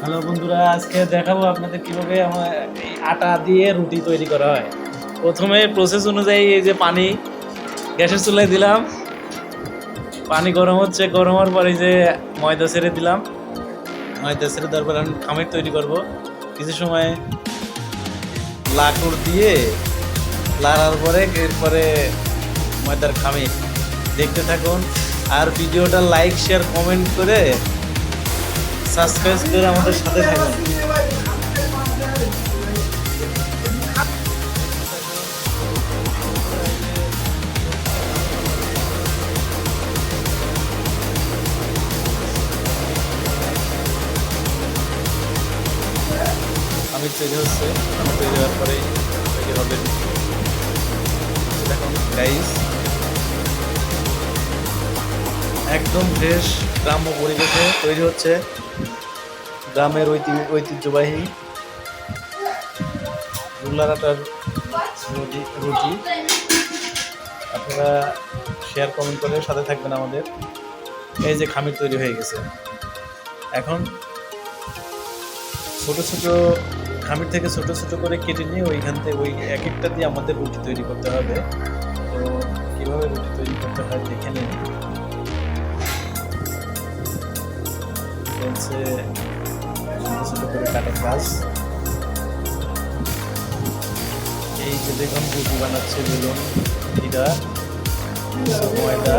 Hello বন্ধুরা, আজকে দেখাবো আপনাদের কীভাবে আমার আটা দিয়ে রুটি তৈরি করা হয়। প্রথমে প্রসেস অনুযায়ী এই যে পানি, গ্যাসের চুলায় দিলাম। পানি গরম হচ্ছে, গরম হওয়ার পরে যে ময়দা ছেড়ে দিলাম। ময়দা ছেড়ে দেওয়ার পরে আমি খামির তৈরি করব। কিছু সময় লাকুড় দিয়ে লাড়ার পরে এরপরে ময়দার খামির। দেখতে থাকুন। আর ভিডিওটা লাইক শেয়ার কমেন্ট করে সাবস্ক্রাইব করে আমাদের সাথে থাকুন। আমি তৈরি হচ্ছে আমি তৈরি হওয়ার পরেই তৈরি হবে দেখুন গাইস একদম ফ্রেশ গ্রাম্য পরিবেশে তৈরি হচ্ছে গ্রামের ঐতি- ঐতিহ্যবাহী রুলার আটার রুটি রুটি। আপনারা শেয়ার কমেন্ট করে সাথে থাকবেন আমাদের। এই যে খামির তৈরি হয়ে গেছে। এখন ছোট ছোট খামির থেকে ছোট ছোট করে কেটে নিয়ে ওইখান থেকে ওই এক একটা দিয়ে আমাদের রুটি তৈরি করতে হবে। তো কীভাবে রুটি তৈরি করতে হয় দেখে নিন। চলছে ছোট কাজ। এই যে দেখুন রুটি বানাচ্ছে বেলুন, এটা, ময়দা।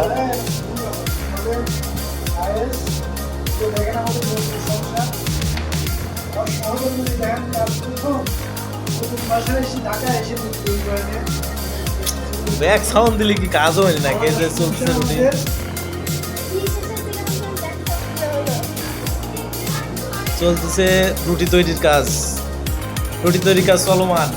ব্যাক সাউন্ড দিলে কি কাজ হয় না কে যে চলছে চলতেছে রুটি তৈরির কাজ। রুটি তৈরির কাজ চলমান।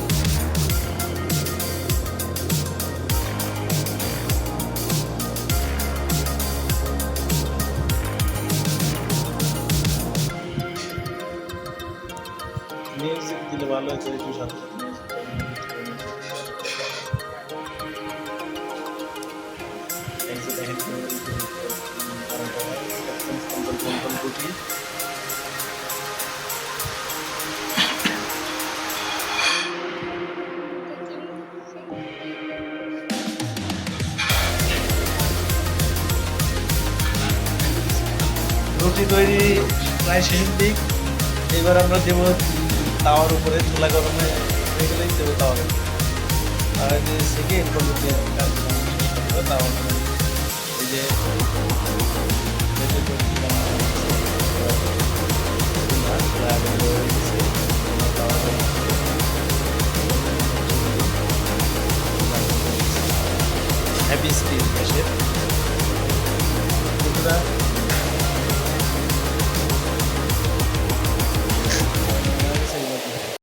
সাথে। দেখেন রুটি তৈরি প্রায় শেষের দিক। এবার আমরা দেবো তাওয়ার উপরে, চুলা গরমে হয়ে গেলেই দেবো তাওয়ার আর যে সেকে তাওয়ার এই যে হয়ে হ্যাপি বন্ধুরা